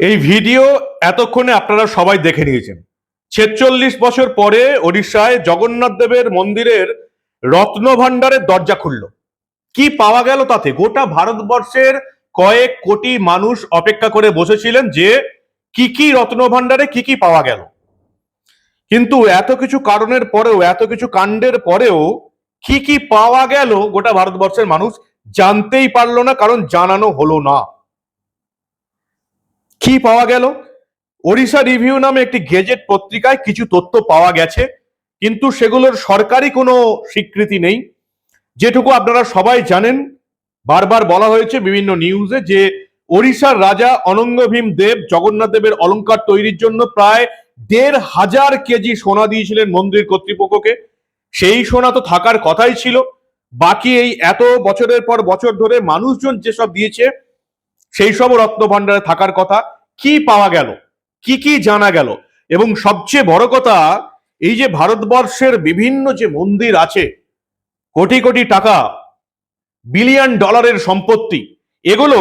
এই ভিডিও এতক্ষণে আপনারা সবাই দেখে নিয়েছেন। ছেচল্লিশ বছর পরে ওড়িশায় জগন্নাথ দেবের মন্দিরের রত্ন ভাণ্ডারের দরজা খুলল। কি পাওয়া গেল তাতে? গোটা ভারতবর্ষের কয়েক কোটি মানুষ অপেক্ষা করে বসেছিলেন যে কি কি রত্ন ভাণ্ডারে কি কি পাওয়া গেল। কিন্তু এত কিছু কারণের পরেও, এত কিছু কাণ্ডের পরেও কি কি পাওয়া গেল গোটা ভারতবর্ষের মানুষ জানতেই পারল না, কারণ জানানো হলো না। কি পাওয়া গেল? ওড়িশা রিভিউ নামে একটি গেজেট পত্রিকায় কিছু তথ্য পাওয়া গেছে, কিন্তু সেগুলোর সরকারি কোনো স্বীকৃতি নেই। যেটুকু আপনারা সবাই জানেন, বারবার বলা হয়েছে বিভিন্ন নিউজে যে ওড়িশার রাজা অনঙ্গ ভীম দেব জগন্নাথ দেবের অলংকার তৈরির জন্য প্রায় দেড় হাজার কেজি সোনা দিয়েছিলেন মন্দির কর্তৃপক্ষকে। সেই সোনা তো থাকার কথাই ছিল। বাকি এই এত বছরের পর বছর ধরে মানুষজন যেসব দিয়েছে, সেই সব রত্ন ভাণ্ডারে থাকার কথা। কি পাওয়া গেল? কি কি জানা গেল? এবং সবচেয়ে বড় কথা, এই যে ভারতবর্ষের বিভিন্ন যে মন্দির আছে, কোটি কোটি টাকা, বিলিয়ন ডলারের সম্পত্তি, এগুলো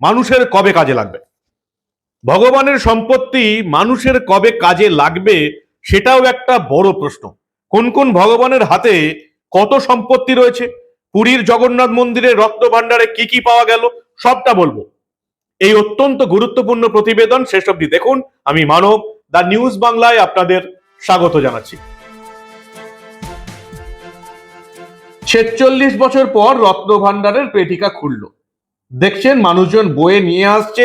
মানুষের কবে কাজে লাগবে? ভগবানের সম্পত্তি মানুষের কবে কাজে লাগবে, সেটাও একটা বড় প্রশ্ন। কোন কোন ভগবানের হাতে কত সম্পত্তি রয়েছে? পুরীর জগন্নাথ মন্দিরের রত্ন ভাণ্ডারে কি কি পাওয়া গেল? সবটা বলব। এই অত্যন্ত গুরুত্বপূর্ণ প্রতিবেদন শেষ অবধি দেখুন। আমি মানব দা নিউজ বাংলায় আপনাদের স্বাগত জানাচ্ছি। ছেচল্লিশ বছর পর রত্ন ভাণ্ডারের পেটিকা খুলল। দেখছেন মানুষজন বয়ে নিয়ে আসছে।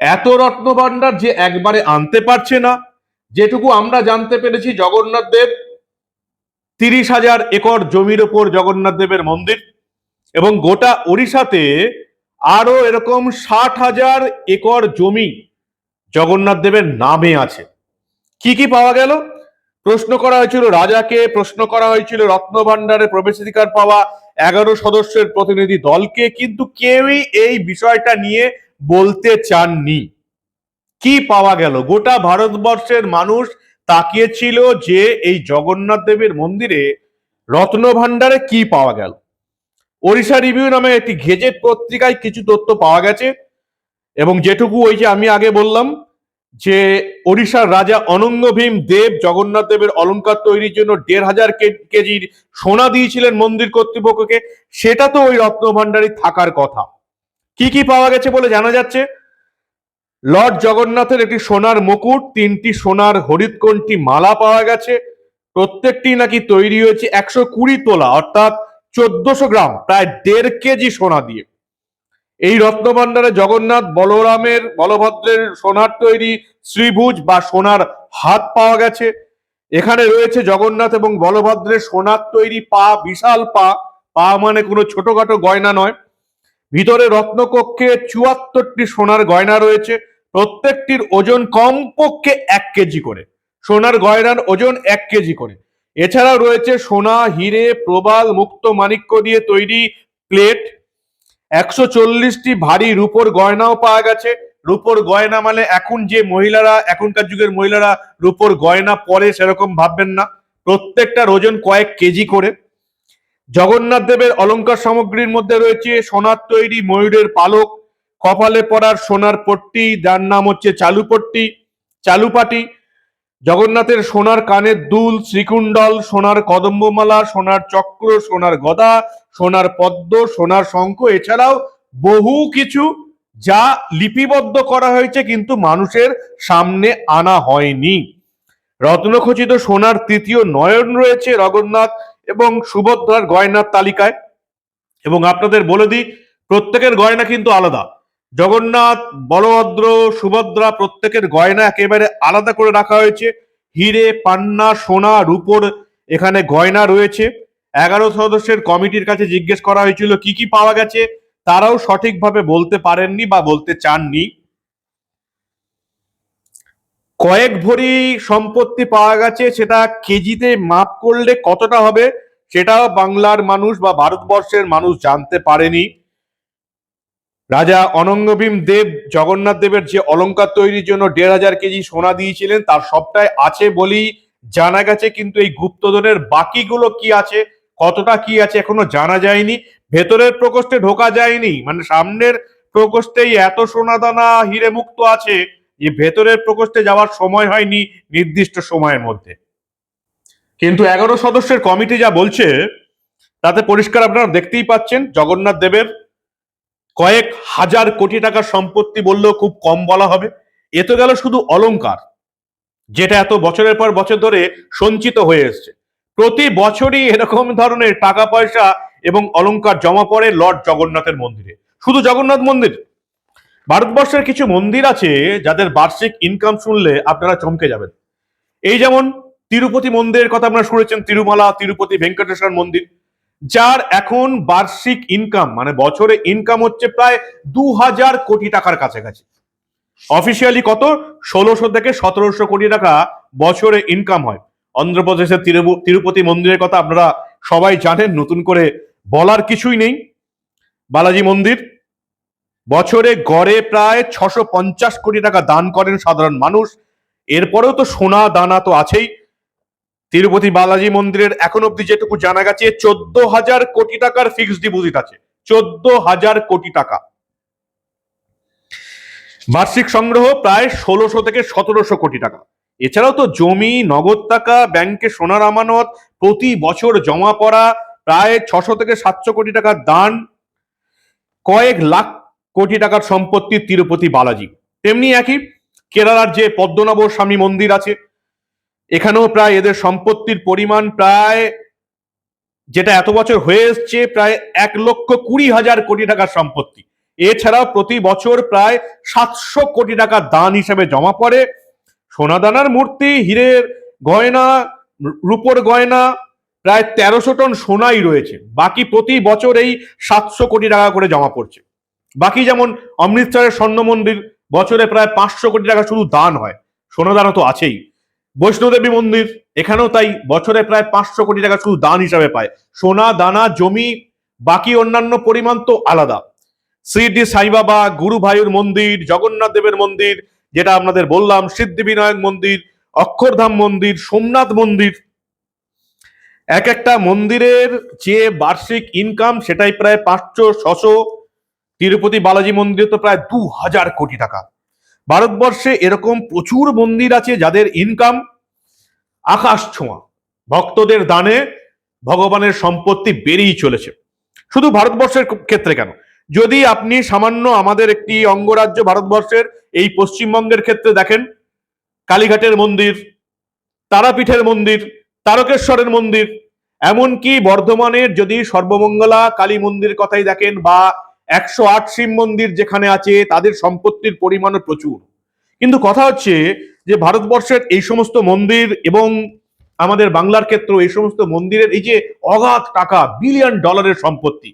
এত রত্ন ভাণ্ডার যে একবারে আনতে পারছে না। যেটুকু আমরা জানতে পেরেছি, জগন্নাথ দেব তিরিশ হাজার একর জমির ওপর জগন্নাথ দেবের মন্দির এবং গোটা ওড়িশাতে আরও এরকম ষাট হাজার একর জমি জগন্নাথ দেবের নামে আছে। কি কি পাওয়া গেল? প্রশ্ন করা হয়েছিল রাজাকে, প্রশ্ন করা হয়েছিল রত্ন ভাণ্ডারে প্রবেশাধিকার পাওয়া এগারো সদস্যের প্রতিনিধি দলকে, কিন্তু কেউই এই বিষয়টা নিয়ে বলতে চাননি। কি পাওয়া গেল? গোটা ভারতবর্ষের মানুষ তাকিয়েছিল যে এই জগন্নাথ দেবের মন্দিরে রত্ন ভাণ্ডারে কি পাওয়া গেল। ওড়িশা রিভিউ নামে একটি গেজেট পত্রিকায় কিছু তথ্য পাওয়া গেছে। এবং যেটুকু ওই যে আমি আগে বললাম যে ওড়িশার রাজা অনঙ্গ ভীম দেব জগন্নাথ দেবের অলংকার তৈরির জন্য দেড় হাজার কেজির সোনা দিয়েছিলেন মন্দির কর্তৃপক্ষকে। সেটা তো ওই রত্ন ভাণ্ডারে থাকার কথা। কি কি পাওয়া গেছে বলে জানা যাচ্ছে? লর্ড জগন্নাথের একটি সোনার মুকুট, তিনটি সোনার হরিৎকণ্ঠী মালা পাওয়া গেছে। প্রত্যেকটি নাকি তৈরি হয়েছে একশো কুড়ি তোলা। অর্থাৎ চোদ্দশো গ্রাম, প্রায় দেড় কেজি সোনা দিয়ে। এই রত্নভাণ্ডারে জগন্নাথ বলরামের, বলভদ্রের সোনার তৈরি শ্রীভুজ বা সোনার হাত পাওয়া গেছে। এখানে রয়েছে জগন্নাথ এবং বলভদ্রের সোনার তৈরি পা, বিশাল পা। পা মানে কোনো ছোটখাটো গয়না নয়। ভিতরে রত্নকক্ষে চুয়াত্তরটি সোনার গয়না রয়েছে। প্রত্যেকটির ওজন কমপক্ষে এক কেজি করে। সোনার গয়নার ওজন এক কেজি করে। এছাড়াও রয়েছে সোনা, হিরে, প্রবাল, মুক্ত মাণিক্য দিয়ে তৈরি প্লেট। একশো চল্লিশটি ভারী রূপোর গয়নাও পাওয়া গেছে। রূপোর গয়না মানে এখন যে মহিলারা, এখনকার যুগের মহিলারা রূপোর গয়না পরে সেরকম ভাববেন না। প্রত্যেকটা ওজন কয়েক কেজি করে। জগন্নাথ দেবের অলংকার সামগ্রীর মধ্যে রয়েছে সোনার তৈরি ময়ূরের পালক, কপালে পরার সোনার পট্টি, যার নাম হচ্ছে চালুপট্টি, চালুপাটি জগন্নাথের সোনার কানের দুল, শ্রীকুণ্ডল, সোনার কদম্বমালা, সোনার চক্র, সোনার গদা, সোনার পদ্ম, সোনার শঙ্খ, এছাড়াও বহু কিছু যা লিপিবদ্ধ করা হয়েছে কিন্তু মানুষের সামনে আনা হয়নি। রত্নখচিত সোনার তৃতীয় নয়ন রয়েছে জগন্নাথ এবং সুভদ্রার গয়নার তালিকায়। এবং আপনাদের বলে দিই, প্রত্যেকের গয়না কিন্তু আলাদা। জগন্নাথ, বলভদ্র, সুভদ্রা প্রত্যেকের গয়না একেবারে আলাদা করে রাখা হয়েছে। হিরে, পান্না, সোনা, রূপোর এখানে গয়না রয়েছে। এগারো সদস্যের কমিটির কাছে জিজ্ঞেস করা হয়েছিল, কি কি পাওয়া গেছে? তারাও সঠিকভাবে বলতে পারেননি বা বলতে চাননি। কয়েক ভরি সম্পত্তি পাওয়া গেছে, সেটা কেজিতে মাপ করলে কতটা হবে, সেটাও বাংলার মানুষ বা ভারতবর্ষের মানুষ জানতে পারেনি। রাজা অনঙ্গভীম দেব, জগন্নাথ দেবের যে অলঙ্কার তৈরির জন্য দেড় হাজার কেজি সোনা দিয়েছিলেন, তার সবটাই আছে বলেই জানা গেছে, কিন্তু এই গুপ্তধনের বাকিগুলো কি আছে, কতটা কি আছে এখনও জানা যায়নি। ভেতরের প্রকোষ্ঠে ঢোকা যায়নি মানে সামনের প্রকোষ্ঠেই এত সোনাদানা হিরে মুক্ত আছে যে ভেতরের প্রকোষ্ঠে যাওয়ার সময় হয়নি নির্দিষ্ট সময়ের মধ্যে। কিন্তু এগারো সদস্যের কমিটি যা বলছে, তাতে পরিষ্কার আপনারা দেখতেই পাচ্ছেন, জগন্নাথ দেবের কয়েক হাজার কোটি টাকার সম্পত্তি বললেও খুব কম বলা হবে। এ তো গেল শুধু অলংকার, যেটা এত বছরের পর বছর ধরে সঞ্চিত হয়ে এসছে। প্রতি বছরই এরকম ধরনের টাকা পয়সা এবং অলঙ্কার জমা পড়ে লর্ড জগন্নাথের মন্দিরে। শুধু জগন্নাথ মন্দির, ভারতবর্ষের কিছু মন্দির আছে যাদের বার্ষিক ইনকাম শুনলে আপনারা চমকে যাবেন। এই যেমন তিরুপতি মন্দিরের কথা আপনারা শুনেছেন, তিরুমালা, তিরুপতি ভেঙ্কটেশ্বর মন্দির যার এখন বার্ষিক ইনকাম মানে বছরে ইনকাম হচ্ছে প্রায় দু হাজার কোটি টাকার কাছাকাছি। অফিসিয়ালি কত? ষোলোশো থেকে সতেরোশো কোটি টাকা বছরে ইনকাম হয়। অন্ধ্রপ্রদেশের তিরু- তিরুপতি মন্দিরের কথা আপনারা সবাই জানেন, নতুন করে বলার কিছুই নেই। বালাজি মন্দির, বছরে গড়ে প্রায় ছশো পঞ্চাশ কোটি টাকা দান করেন সাধারণ মানুষ। এরপরেও তো সোনা দানা তো আছেই। তিরুপতি বালাজি মন্দিরের এখন অব্দি যেটুকু জানা গেছে চোদ্দ হাজার কোটি টাকার ফিক্সড ডিপোজিট আছে। চোদ্দ হাজার কোটি টাকা। বার্ষিক সংগ্রহ প্রায় ষোলোশো থেকে সতেরোশো কোটি টাকা। এছাড়াও তো জমি, নগদ টাকা, ব্যাংকে সোনার আমানত, প্রতি বছর জমা পড়া প্রায় ছশো থেকে সাতশো কোটি টাকার দান, কয়েক লাখ কোটি টাকার সম্পত্তি তিরুপতি বালাজি। তেমনি একই কেরালার যে পদ্মনাভ স্বামী মন্দির আছে এখানেও প্রায় এদের সম্পত্তির পরিমাণ প্রায় যেটা এত বছর হয়ে এসছে, প্রায় এক লক্ষ কুড়ি হাজার কোটি টাকার সম্পত্তি। এছাড়াও প্রতি বছর প্রায় সাতশো কোটি টাকা দান হিসেবে জমা পড়ে। সোনাদানার মূর্তি, হীরের গয়না, রূপোর গয়না, প্রায় তেরোশো টন সোনাই রয়েছে। বাকি প্রতি বছর এই সাতশো কোটি টাকা করে জমা পড়ছে। বাকি যেমন অমৃতসরের স্বর্ণ মন্দির, বছরে প্রায় পাঁচশো কোটি টাকা শুধু দান হয়। সোনাদানা তো আছেই। বৈষ্ণোদেবী মন্দির, এখানেও তাই বছরে প্রায় পাঁচশো কোটি টাকা শুধু দান হিসাবে পায়। সোনা, দানা, জমি, বাকি অন্যান্য পরিমাণ তো আলাদা। শ্রীডি সাইবাবা, গুরু ভাইয়ের মন্দির, জগন্নাথ দেবের মন্দির, যেটা আপনাদের বললাম, সিদ্ধিবিনায়ক মন্দির, অক্ষরধাম মন্দির, সোমনাথ মন্দির। এক একটা মন্দিরের যে বার্ষিক ইনকাম সেটাই প্রায় পাঁচশো, ছশো। তিরুপতি বালাজি মন্দির তো প্রায় দু হাজার কোটি টাকা। ভারতবর্ষে এরকম প্রচুর মন্দির আছে যাদের ইনকাম আকাশ ছোঁয়া। ভক্তদের দানে ভগবানের সম্পত্তি বেড়েই চলেছে। শুধু ভারতবর্ষের ক্ষেত্রে কেন? যদি আপনি সামান্য আমাদের একটি অঙ্গরাজ্য ভারতবর্ষের এই পশ্চিমবঙ্গের ক্ষেত্রে দেখেন, কালীঘাটের মন্দির, তারাপীঠের মন্দির, তারকেশ্বরের মন্দির, এমনকি বর্ধমানের যদি সর্বমঙ্গলা কালী মন্দির কথাই দেখেন বা একশো আট শিব মন্দির যেখানে আছে, তাদের সম্পত্তির পরিমাণও প্রচুর। কিন্তু কথা হচ্ছে যে ভারতবর্ষের এই সমস্ত মন্দির এবং আমাদের বাংলার ক্ষেত্র এই সমস্ত মন্দিরের এই যে অগাধ টাকা, বিলিয়ন ডলারের সম্পত্তি,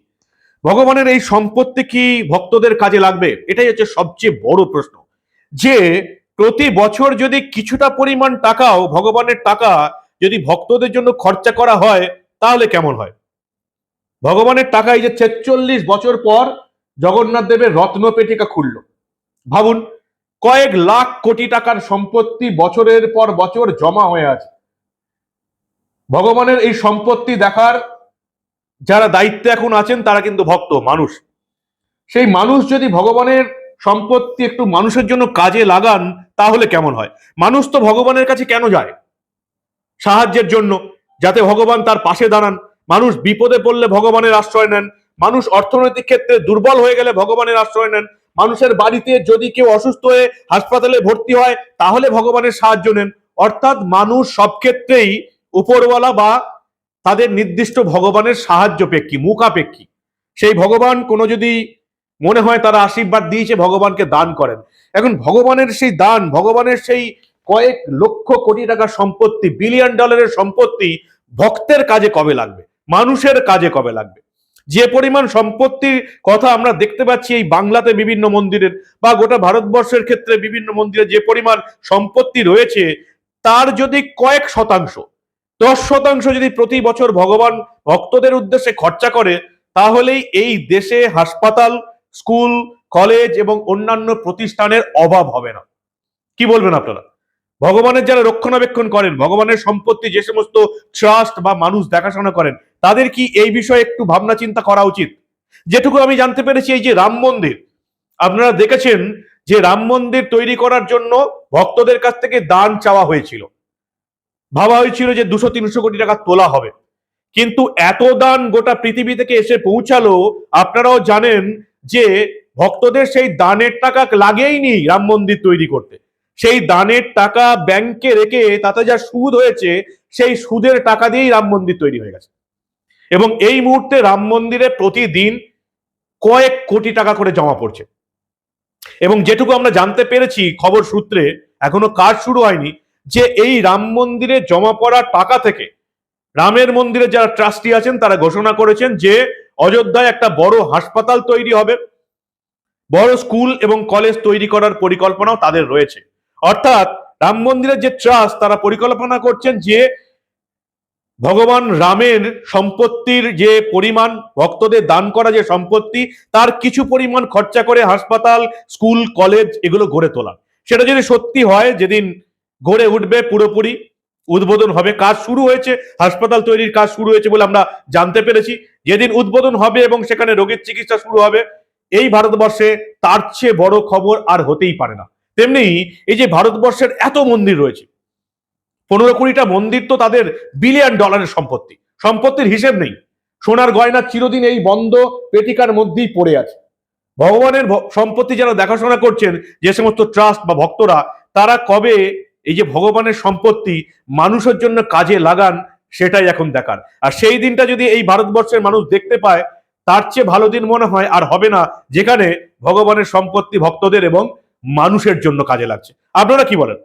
ভগবানের এই সম্পত্তি কি ভক্তদের কাজে লাগবে? এটাই হচ্ছে সবচেয়ে বড় প্রশ্ন। যে প্রতি বছর যদি কিছুটা পরিমাণ টাকাও, ভগবানের টাকা যদি ভক্তদের জন্য খরচা করা হয়, তাহলে কেমন হয়? ভগবানের টাকা এই যে ছেচল্লিশ বছর পর জগন্নাথ দেবের রত্ন পেটিকা খুলল। ভাবুন, কয়েক লাখ কোটি টাকার সম্পত্তি বছরের পর বছর জমা হয়ে আছে। ভগবানের এই সম্পত্তি দেখার যারা দায়িত্বে এখন আছেন, তারা কিন্তু ভক্ত, মানুষ। সেই মানুষ যদি ভগবানের সম্পত্তি একটু মানুষের জন্য কাজে লাগান, তাহলে কেমন হয়? মানুষ তো ভগবানের কাছে কেন যায়? সাহায্যের জন্য, যাতে ভগবান তার পাশে দাঁড়ান। মানুষ বিপদে পড়লে ভগবানের আশ্রয় নেন। মানুষ অর্থনৈতিক ক্ষেত্রে দুর্বল হয়ে গেলে ভগবানের আশ্রয় নেন। মানুষের বাড়িতে যদি কেউ অসুস্থ হয়ে হাসপাতালে ভর্তি হয়, তাহলে ভগবানের সাহায্য নেন। অর্থাৎ মানুষ সব ক্ষেত্রেই উপরওয়ালা বা তাদের নির্দিষ্ট ভগবানের সাহায্য পেক্ষী মুখাপেক্ষী। সেই ভগবান কোনো যদি মনে হয় তারা আশীর্বাদ দিয়েছে, ভগবানকে দান করেন। এখন ভগবানের সেই দান, ভগবানের সেই কয়েক লক্ষ কোটি টাকার সম্পত্তি, বিলিয়ন ডলারের সম্পত্তি ভক্তের কাজে কবে লাগবে? মানুষের কাজে কবে লাগবে? যে পরিমাণ সম্পত্তির কথা আমরা দেখতে পাচ্ছি এই বাংলাতে বিভিন্ন মন্দিরের বা গোটা ভারতবর্ষের ক্ষেত্রে বিভিন্ন মন্দিরে যে পরিমাণ সম্পত্তি রয়েছে, তার যদি কয়েক শতাংশ, দশ শতাংশ যদি প্রতি বছর ভগবান ভক্তদের উদ্দেশ্যে খরচা করে, তাহলেই এই দেশে হাসপাতাল, স্কুল, কলেজ এবং অন্যান্য প্রতিষ্ঠানের অভাব হবে না। কি বলবেন আপনারা? ভগবানের যারা রক্ষণাবেক্ষণ করেন, ভগবানের সম্পত্তি যে সমস্ত ট্রাস্ট বা মানুষ দেখাশোনা করেন তাদের কি এই বিষয়ে একটু ভাবনা চিন্তা করা উচিত? যেটুকু আমি জানতে পেরেছি এই যে রাম মন্দির, আপনারা দেখেছেন যে রাম মন্দির তৈরি করার জন্য ভক্তদের কাছ থেকে দান চাওয়া হয়েছিল। ভাবা হয়েছিল যে দুশো, তিনশো কোটি টাকা তোলা হবে। কিন্তু এত দান গোটা পৃথিবী থেকে এসে পৌঁছালো, আপনারাও জানেন যে ভক্তদের সেই দানের টাকা লাগেইনি রাম মন্দির তৈরি করতে। সেই দানের টাকা ব্যাংকে রেখে তাতে যা সুদ হয়েছে, সেই সুদের টাকা দিয়েই রাম মন্দির তৈরি হয়ে গেছে। এবং এই মুহূর্তে রাম মন্দিরে প্রতিদিন কয়েক কোটি টাকা করে জমা পড়ছে। এবং যেটুকু আমরা জানতে পেরেছি খবর সূত্রে, এখনও কাজ শুরু হয়নি, যে এই রাম মন্দিরে জমা পড়া টাকা থেকে রামের মন্দিরে যারা ট্রাস্টি আছেন, তারা ঘোষণা করেছেন যে অযোধ্যায় একটা বড় হাসপাতাল তৈরি হবে। বড় স্কুল এবং কলেজ তৈরি করার পরিকল্পনাও তাদের রয়েছে। অর্থাৎ রাম মন্দিরের যে ট্রাস্ট, তারা পরিকল্পনা করছেন যে ভগবান রামের সম্পত্তির যে পরিমাণ, ভক্তদের দান করা যে সম্পত্তি, তার কিছু পরিমাণ খরচা করে হাসপাতাল, স্কুল, কলেজ এগুলো গড়ে তোলা। সেটা যদি সত্যি হয়, যেদিন গড়ে উঠবে পুরোপুরি, উদ্বোধন হবে, কাজ শুরু হয়েছে, হাসপাতাল তৈরির কাজ শুরু হয়েছে বলে আমরা জানতে পেরেছি। যেদিন উদ্বোধন হবে এবং সেখানে রোগীর চিকিৎসা শুরু হবে, এই ভারতবর্ষে তার চেয়ে বড় খবর আর হতেই পারে না। তেমনি এই যে ভারতবর্ষের এত মন্দির রয়েছে পনেরো কুড়িটা মন্দির তো তাদের বিলিয়ন ডলারের সম্পত্তি। সম্পত্তির হিসেব নেই। সোনার গয়না চিরদিন এই বন্ধ পেটিকার মধ্যেই পড়ে আছে। ভগবানের সম্পত্তি যারা দেখাশোনা করছেন, যে সমস্ত ট্রাস্ট বা ভক্তরা, তারা কবে এই যে ভগবানের সম্পত্তি মানুষের জন্য কাজে লাগান, সেটাই এখন দেখার। আর সেই দিনটা যদি এই ভারতবর্ষের মানুষ দেখতে পায়, তার চেয়ে ভালো দিন মনে হয় আর হবে না, যেখানে ভগবানের সম্পত্তি ভক্তদের এবং মানুষের জন্য কাজে লাগছে। আপনারা কি বলেন?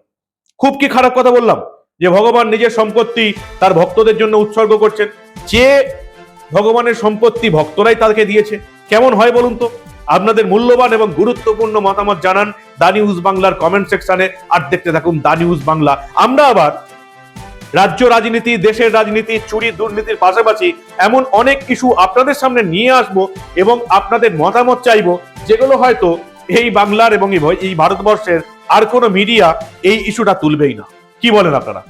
খুব কি খারাপ কথা বললাম? যে ভগবান নিজের সম্পত্তি তার ভক্তদের জন্য উৎসর্গ করছেন, যে ভগবানের সম্পত্তি ভক্তরাই তাকে দিয়েছে। কেমন হয় বলুন তো? আপনাদের মূল্যবান এবং গুরুত্বপূর্ণ মতামত জানান দা নিউজ বাংলার কমেন্ট সেকশনে আর দেখতে থাকুন দা নিউজ বাংলা। আমরা আবার রাজ্য রাজনীতি, দেশের রাজনীতি, চুরি দুর্নীতির পাশাপাশি এমন অনেক কিছু আপনাদের সামনে নিয়ে আসব এবং আপনাদের মতামত চাইব, যেগুলো হয়তো এই বাংলার এবং এই ভারতবর্ষের আর কোনো মিডিয়া এই ইস্যুটা তুলবেই না। কি বলেন আপনারা?